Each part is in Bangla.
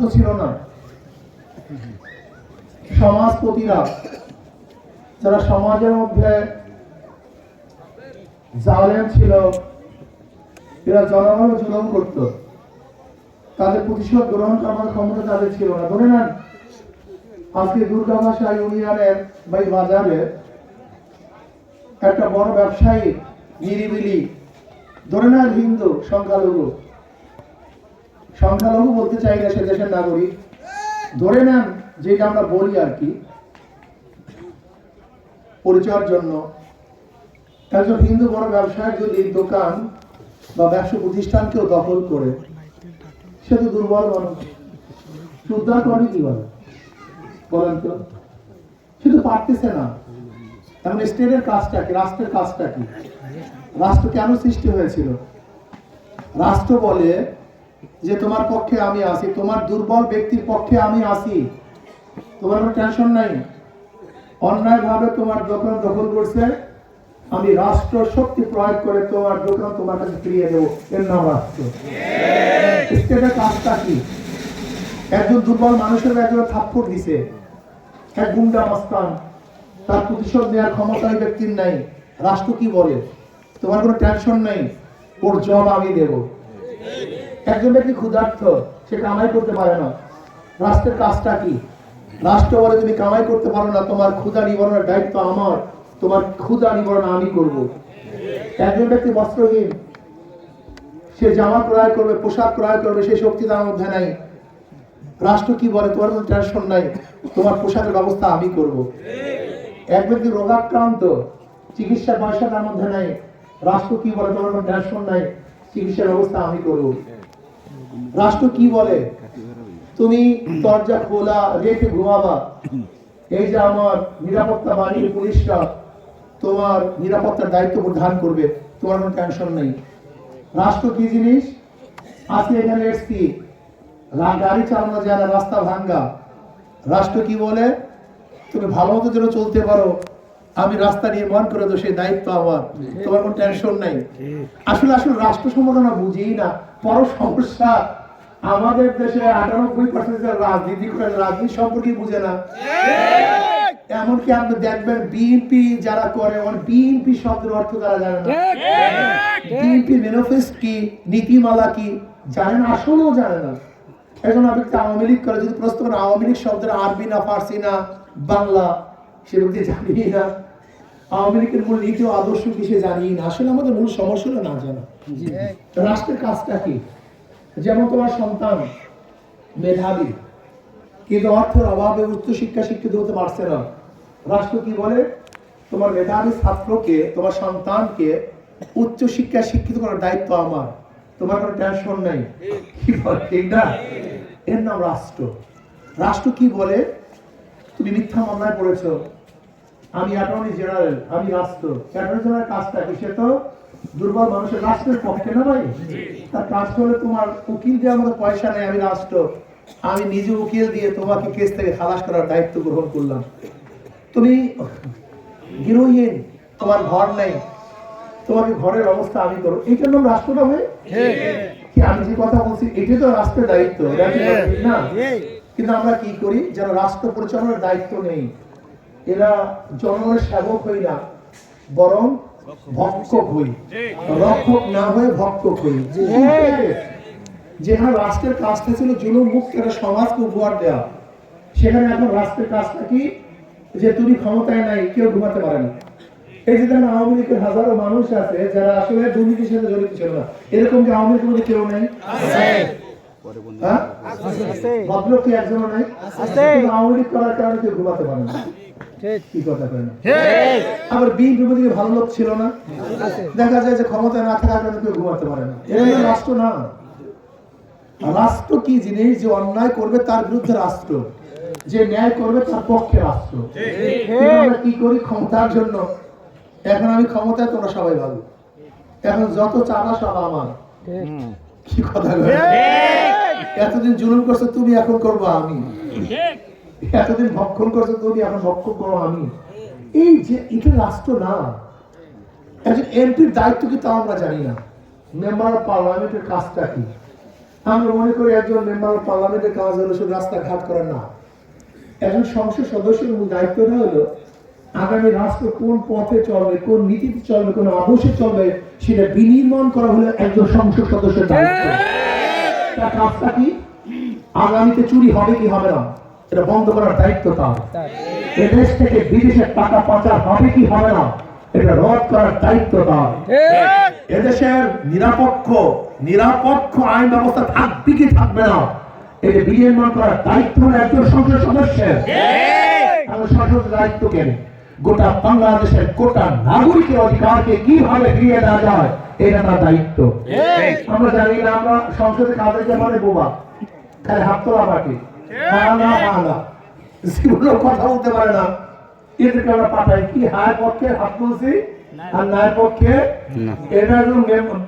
ছিল না। সমাজপতিরা, যারা সমাজের মধ্যে জালেম ছিল, এরা জুলুম করত। তাদের প্রতিশোধ গ্রহণ করার ক্ষমতা তাদের ছিল না। ধরে নেন, আজকে দুর্গাভাষা ইউনিয়নের বাজারে একটা বড় ব্যবসায়ী, নিরিবিলি, ধরে নেন হিন্দু, সংখ্যালঘু সংখ্যালঘু বলতে চাই না সে দেশের নাগরিক। ধরে নেন যেটা আমরা বলি আর কি, পরিচয়ের জন্য। একজন হিন্দু বড় ব্যবসায়ী যদি দোকান বা ব্যবসা প্রতিষ্ঠানকেও দখল করে, সে তো দুর্বল মানুষ। উদ্ধার করে বলে বলেন তো। সে তো পারতেছে না। এখন স্টেটের কাজটা কি, রাষ্ট্রের কাজটা কি? রাষ্ট্র কেন সৃষ্টি হয়েছিল? রাষ্ট্র বলে যে তোমার পক্ষে আমি আসি তোমার দুর্বল ব্যক্তির পক্ষে আমি আসি তোমার কোনো টেনশন নাই। অন্যায় ভাবে তোমার দোকান দখল করছে, আমি রাষ্ট্র শক্তি প্রয়োগ করে তোমার দোকান তোমার কাছে ফিরিয়ে দেবো। এর নাম রাষ্ট্র। স্টেটের কাজটা কি? একজন দুর্বল মানুষের একজন থাপ্পড় দিছে। এক গুন্ডা মাস্তান, তার প্রতিশোধ নেওয়ার ক্ষমতা ওই ব্যক্তির নাই। রাষ্ট্র কি বলে? তোমার কোনো টেনশন নেই। ওর জব আমি দেবো। একজন ব্যক্তি ক্ষুধার্থ সে কামাই করতে পারে না। রাষ্ট্রের কাজটা কি? রাষ্ট্র বলে তুমি কামাই করতে পারো না, তোমার ক্ষুধা নিবারণের দায়িত্ব আমার, তোমার ক্ষুধা নিবারণ আমি করব। একজন ব্যক্তি বস্ত্রহীন, সে জামা ক্রয় করবে, পোশাক ক্রয় করবে সেই শক্তি তার মধ্যে নাই। রাষ্ট্র কি বলে, তোমার কোনো টেনশন নাই, তোমার পোশাকের ব্যবস্থা আমি করব। এক ব্যক্তি রোগাক্রান্ত, চিকিৎসা পয়সা তার মধ্যে নাই। রাষ্ট্র কি বলে, তোমার কোনো টেনশন নাই, চিকিৎসার ব্যবস্থা আমি করব। রাষ্ট্র কি বলে? তুমি দরজা খোলা, রেখে ঘুমাবা। এই যে আমার নিরাপত্তা বাহিনীর পুলিশরা তোমার নিরাপত্তার দায়িত্ব প্রধান করবে, তোমার কোনো টেনশন নেই। রাষ্ট্র কি জিনিস? আজকে এখানে এসছি। গাড়ি চালানো যায় না, রাস্তা ভাঙ্গা। রাষ্ট্র কি বলে? তুমি ভালো মতো যেন চলতে পারো। আমি রাস্তা নির্মাণ করে দেবো সেই দায়িত্ব আমার। তোমার কোনো টেনশন নাই। আসলে আসলে রাষ্ট্র আমরা বুঝিই না। বড় সমস্যা। আমাদের দেশে আটানব্বই পার্সেন্ট রাজনীতি করে রাজনীতি সম্পর্কে বুঝে না। এমনকি আপনি দেখবেন বিএনপি যারা করে বিএনপি শব্দের অর্থ তারা জানে না। বিএনপি ম্যানিফেস্ট কি নীতিমালা কি জানে না আসলেও জানে না। এখন আপনি আওয়ামী লীগ করে যদি প্রশ্ন করেন আওয়ামী লীগ শব্দের আরবি না ফার্সি না বাংলা সে ব্যক্তি জানি না। আওয়ামী লীগের মূল নীতি ও আদর্শ কি সে জানি না? আসলে আমাদের মূল সমস্যা হলো না জানা। রাষ্ট্রের কাজটা কি? যেমন তোমার সন্তান মেধাবী কিন্তু অর্থের অভাবে উচ্চ শিক্ষা শিক্ষিত হতে পারছে না। রাষ্ট্র কি বলে? তোমার মেধাবী ছাত্রকে তোমার সন্তানকে উচ্চ শিক্ষা শিক্ষিত করার দায়িত্ব আমার। তোমার কোনো টেনশন নাই। কি বলে? ঠিক না? এর নাম রাষ্ট্র। রাষ্ট্র কি বলে? তুমি মিথ্যা মামলায় পড়েছো। আমি অ্যাটর্নি জেনারেল আমি রাষ্ট্র। অ্যাটর্নি জেনারেল কাজটা কি সে তো দুর্বল মানুষের রাষ্ট্রের পক্ষে না ভাই? তার কাজ হলে তোমার উকিল দিয়ে আমাদের পয়সা নেই আমি রাষ্ট্র। আমি নিজে উকিল দিয়ে তোমাকে কেস থেকে খালাস করার দায়িত্ব গ্রহণ করলাম। তুমি গৃহহীন তোমার ঘর নেই। তোমাকে ঘরের অবস্থা আমি করো এই জন্য রাষ্ট্রটা হয়ে কি আমি যে কথা বলছি এটাই তো রাষ্ট্রের দায়িত্ব না? কিন্তু আমরা কি করি? যারা রাষ্ট্র পরিচালনার দায়িত্ব নেই। এরা জনগণের সেবক হই না বরং ভক্ষক হই। রক্ষক না হয়ে ভক্ষক হই। যেখানে রাষ্ট্রের কাজটা ছিল জুলুম মুক্ত একটা সমাজকে উপহার দেওয়া সেখানে এখন রাষ্ট্রের কাজটা কি? যে তুমি ক্ষমতায় নাই কেউ ঘুমাতে পারে না। এই যে দেখেন আওয়ামী লীগের হাজারো মানুষ আছে যারা আসলে দুর্নীতির সাথে জড়িত ছিল না। এরকম কি আওয়ামী লীগের মধ্যে কেউ নেই? হ্যাঁ? ভদ্রলোক কি একজনও নাই? আওয়ামী লীগ করার কারণে কেউ ঘুমাতে পারে না। কি কথা কয় না? আবার মধ্যে ভালো লোক ছিল না? দেখা যায় যে ক্ষমতায় না থাকার কারণে কেউ ঘুমাতে পারে না। এটা রাষ্ট্র না। রাষ্ট্র কি জিনিস যে অন্যায় করবে তার বিরুদ্ধে রাষ্ট্র? যে ন্যায় করবে তার পক্ষে রাষ্ট্র। আমরা কি করি ক্ষমতার জন্য? এখন আমি ক্ষমতায় তোমরা সবাই ভালো। এখন যত চাঁদা সব আমার। কি কথা এতদিন জুলুম করছ তুমি এখন করব আমি। এতদিন ভক্ষণ করছ তুমি এখন ভক্ষণ করো আমি। এই যে এটা রাষ্ট্র না, একজন এমপির দায়িত্ব কি তা আমরা জানি না। মেম্বার অফ পার্লামেন্টের কাজটা কি? আমরা মনে করি একজন মেম্বার অফ পার্লামেন্টের কাজ হলো শুধু রাস্তাঘাট করা না। একজন সংসদ সদস্যের মূল দায়িত্বটা হলো আগামী রাষ্ট্র কোন পথে চলবে, কোন নীতিতে চলবে, কোন আদর্শে চলবে, সেটা বিনির্মাণ করা হলো একজন সংসদ সদস্যের দায়িত্ব। তার কাজটা কি? আগামীতে চুরি হবে কি হবে না? এটা বন্ধ করার দায়িত্ব তার। এদেশ থেকে বিদেশের টাকা পাচার হবে কি হবে না এটা রদ করার দায়িত্ব তার। এদেশের নিরাপক্ষ নিরাপক্ষ আইন ব্যবস্থা থাকবে কি থাকবে না এটা বিনির্মাণ করার দায়িত্ব একজন সংসদ সদস্যের। তাহলে দায়িত্ব কেন গোটা বাংলাদেশের গোটা নাগরিকের অধিকারকে কীভাবে ফিরিয়ে দেওয়া যায় এটা তার দায়িত্ব। আমরা জানি না আমরা সংসদে কাজে মানে বোবা। খালি হাত তোলা বাকি। জীবনে কথা বলতে পারে না। এদেরকে আমরা পাঠাই। কি হায় পক্ষে? হাত তুলছি আর ন্যায় পক্ষে? এটা একজন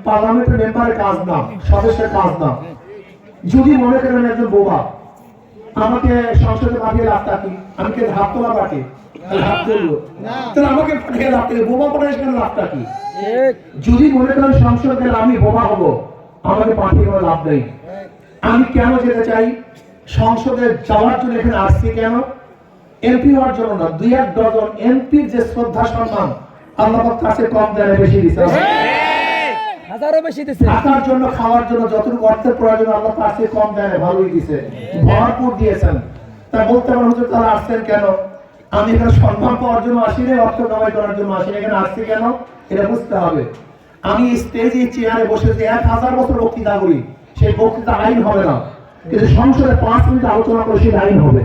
পার্লামেন্টের মেম্বারের কাজ না সদস্যের কাজ না। যদি মনে করেন একজন বোবা আমাকে সংসদে পাঠিয়ে লাভটা কি? আমি কি হাত তোলা পাঠি হাত তুলবো। তাহলে আমাকে পাঠিয়ে লাভটা কি? বোমা পাঠাই সেখানে লাভটা কি? যদি মনে করেন সংসদ আমি বোমা হব আমাকে পাঠিয়ে কোনো লাভ নেই। আমি কেন যেতে চাই? সংসদে যাওয়ার জন্য এখানে আসছি কেন? এমপি হওয়ার জন্য না দুই এক ডজন এমপির যে শ্রদ্ধা সম্মান আল্লাহ কাছে কম দেয় বেশি দিচ্ছে হাজারও বেশি দিছে। থাকার জন্য খাওয়ার জন্য যতটুকু অর্থের প্রয়োজন আল্লাহ চেয়ে কম দেয় ভালোই দিছে। ভরপুর দিয়েছেন। তা বলতে পারেন হুজুর তারা আসছেন কেন? আমি এখানে সম্মান পাওয়ার জন্য আসি না অর্থ কামাই করার জন্য আসি এখানে আসছি কেন? এটা বুঝতে হবে। আমি স্টেজে চেয়ারে বসে যে এক হাজার বছর বক্তৃতা করি সেই বক্তৃতা আইন হবে না। কিন্তু সংসদে পাঁচ মিনিট আলোচনা করে সেই আইন হবে।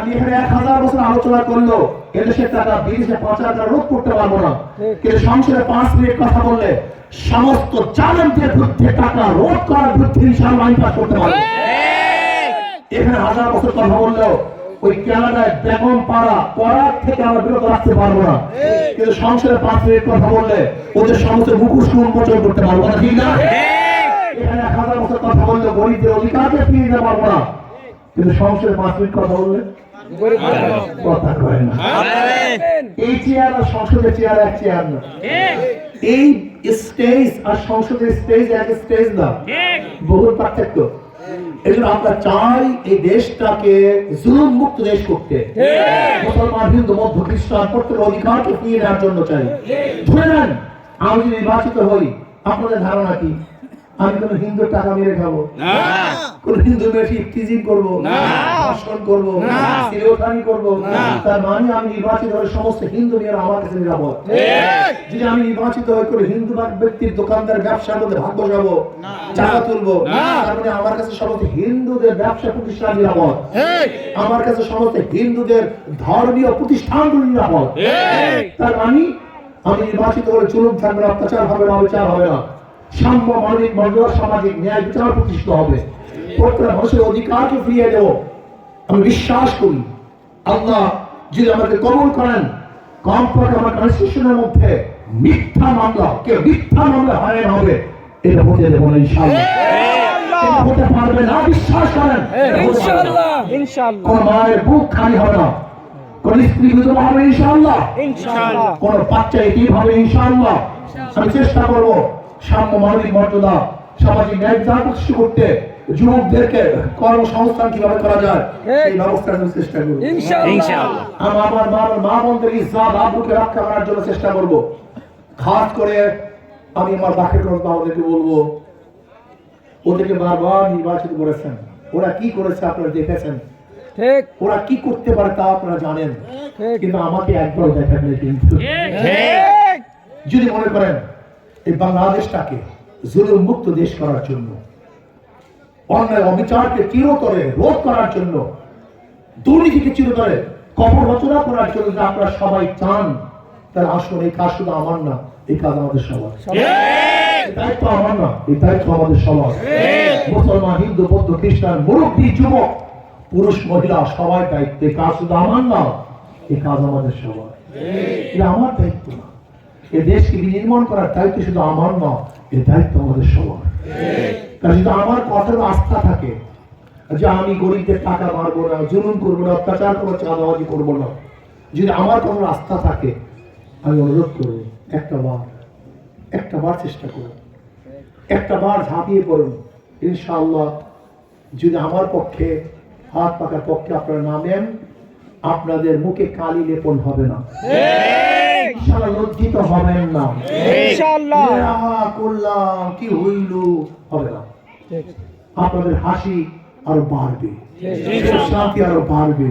আমি এখানে এক হাজার বছর আলোচনা করল এদেশের টাকা বিদেশে রোধ করতে পারব না। কিন্তু সংসদে পাঁচ মিনিট কথা বললে সমস্ত বিরুদ্ধে টাকা রোধ করার বিরুদ্ধে আইন পাস করতে পারব। এখানে হাজার বছর কথা বললেও ওই কানাডায় বেগম পাড়া পড়ার থেকে আমরা বিরত রাখতে পারব না। কিন্তু সংসদে পাঁচ মিনিট কথা বললে ওদের সমস্ত মুখোশ উন্মোচন করতে পারব না। ঠিক না? এখানে হাজার বছর কথা বললে গরিবদের অধিকারকে ফিরিয়ে দিতে পারব না। কিন্তু সংসদে পাঁচ মিনিট কথা বললে কথা কয় না। এই চেয়ার আর সংসদের চেয়ার এক চেয়ার না। এই স্টেজ আর সংসদের স্টেজ এক স্টেজ না। বহুত পার্থক্য। আমরা চাই এই দেশটাকে জুলুম মুক্ত দেশ করতে। মুসলমান হিন্দু মধ্য খ্রিস্টান প্রত্যেকের অধিকারকে দেওয়ার জন্য চাই। ধরে নেন আমি যদি নির্বাচিত হই আপনাদের ধারণা কি? আমি কোন হিন্দুর টাকা মেরে খাব? কোন হিন্দু করব? ধর্ষণ করব? করব? তার মানে আমি নির্বাচিত হলে সমস্ত হিন্দু মেয়েরা আমার কাছে নিরাপদ। যদি আমি নির্বাচিত হয়ে করে হিন্দু ব্যক্তির দোকানদার ব্যবসার মধ্যে ভাগ বসাবো টাকা তুলবো তারপরে আমার কাছে সমস্ত হিন্দুদের ব্যবসা প্রতিষ্ঠান নিরাপদ। আমার কাছে সমস্ত হিন্দুদের ধর্মীয় প্রতিষ্ঠানগুলো নিরাপদ। তার মানে আমি নির্বাচিত হলে চলুন থাকবে না, অত্যাচার হবে না অবিচার হবে না। সাম্য মানবিক মর্যাদা সামাজিক ন্যায় বিচার প্রতিষ্ঠিত হবে। প্রত্যেক মানুষের অধিকারকে ফিরিয়ে দেব। আমি বিশ্বাস করি আল্লাহ যদি আমাকে কবুল করেন কমপক্ষে আমার কনস্টিটিউশনের মধ্যে মিথ্যা মামলা কে মিথ্যা মামলা হয়রান হবে এটা হতে দেবো না ইনশাআল্লাহ। হতে পারবে না বিশ্বাস করেন কোন মায়ের বুক খালি হবে না কোন স্ত্রী বিধবা হবে ইনশাআল্লাহ। ইনশাআল্লাহ। কোন বাচ্চা এটি হবে ইনশাআল্লাহ। আমি চেষ্টা করব সাম্য মানবিক মর্যাদা সামাজিক ন্যায় বিচার প্রতিষ্ঠা করতে যুবকদেরকে কর্মসংস্থান কীভাবে করা যায় এই ব্যবস্থা আমি চেষ্টা করব। ইনশাআল্লাহ। আমি আমার মা মা বোনদের ইজ্জাত আবরুকে রক্ষা করার জন্য চেষ্টা করব। খাস করে আমি আমার বাকের কথা ওদেরকে বলব ওদেরকে বারবার নির্বাচিত করেছেন। ওরা কি করেছে আপনারা দেখেছেন? ঠিক। ওরা কি করতে পারে তা আপনারা জানেন। ঠিক। কিন্তু আমাকে একবার দেখেন নাই কিন্তু। ঠিক। যদি মনে করেন এই বাংলাদেশটাকে জুলুম মুক্ত দেশ করার জন্য অন্যায় অবিচারকে চিরতরে রোধ করার জন্য দুর্নীতিকে চিরতরে কবর রচনা করার জন্য যদি আপনারা সবাই চান তাহলে আসুন এই কাজ শুধু আমার না এই কাজ আমাদের সবার। দায়িত্ব আমার না এই দায়িত্ব আমাদের সবার। মুসলমান হিন্দু বৌদ্ধ খ্রিস্টান মুরব্বী যুবক পুরুষ মহিলা সবাই দায়িত্ব এই কাজ শুধু আমার না এই কাজ আমাদের সবার। এটা আমার দায়িত্ব না। এ দেশকে বিনির্মাণ করার দায়িত্ব শুধু আমার না এই দায়িত্ব আমাদের সবার। কারণ যদি আমার কথার আস্থা থাকে, যে আমি গরিবদের টাকা মারবো না, জুলুম করব না, অত্যাচার করব, চাঁদাবাজি করব না, যদি আমার কোনো আস্থা থাকে, আমি অনুরোধ করব, একটা বার একটা বার চেষ্টা করুন। একটা বার ঝাঁপিয়ে পড়ুন। ইনশাআল্লাহ, যদি আমার পক্ষে, হাত পাকার পক্ষে আপনারা নামেন আপনাদের মুখে কালি লেপন হবে না। ইনশাআল্লাহ লজ্জিত হবেন না। ইনশাআল্লাহ। করলাম কি হইল? হবে না। আপনাদের হাসি আরও বাড়বে। শান্তি আরও বাড়বে?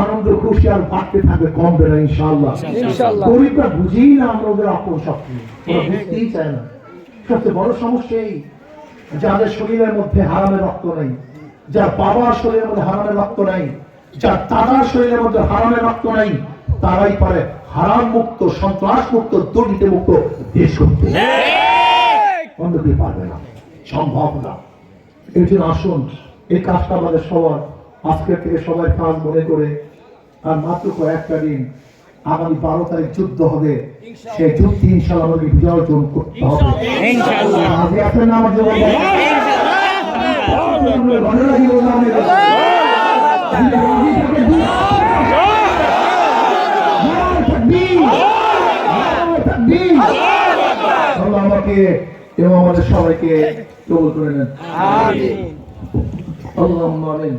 আনন্দ খুশি আর বাড়তে থাকবে কমবে না ইনশাআল্লাহ। ইনশাআল্লাহ। গরিবরা বুঝেই না আমরা ওদের আপন শক্তি। ওরা বুঝতেই চায় না। সবচেয়ে বড় সমস্যা এই যাদের শরীরের মধ্যে হারামের রক্ত নেই যার বাবার শরীরের মধ্যে হারামের রক্ত নাই যার দাদার শরীরের মধ্যে হারামের রক্ত নাই তারাই পারে হারাম মুক্ত সন্ত্রাস মুক্ত দুর্নীতি মুক্ত দেশ করতে অন্য পারবে না সম্ভব না। এই জন্য আসুন এই কাজটা আমাদের সবার আজকের থেকে সবাই কাজ মনে করে আর মাত্র কয়েকটা দিন আগামী বারো তারিখ যুদ্ধ হবে। সেই যুদ্ধ ইনশাল্লাহ আমাকে বিজয় অর্জন করতে হবে ইনশাআল্লাহ। রাজি আছেন না আমার জন্য ভালো লাগে বললাম আমি। রাজি থাকে দুই। নারায়ে তাকবীর। নারায়ে তাকবীর। আল্লাহ আমাকে এবং আমাদের সবাইকে কবুল করে নেন। আল্লাহ আল্লাহুম্মা আমিন।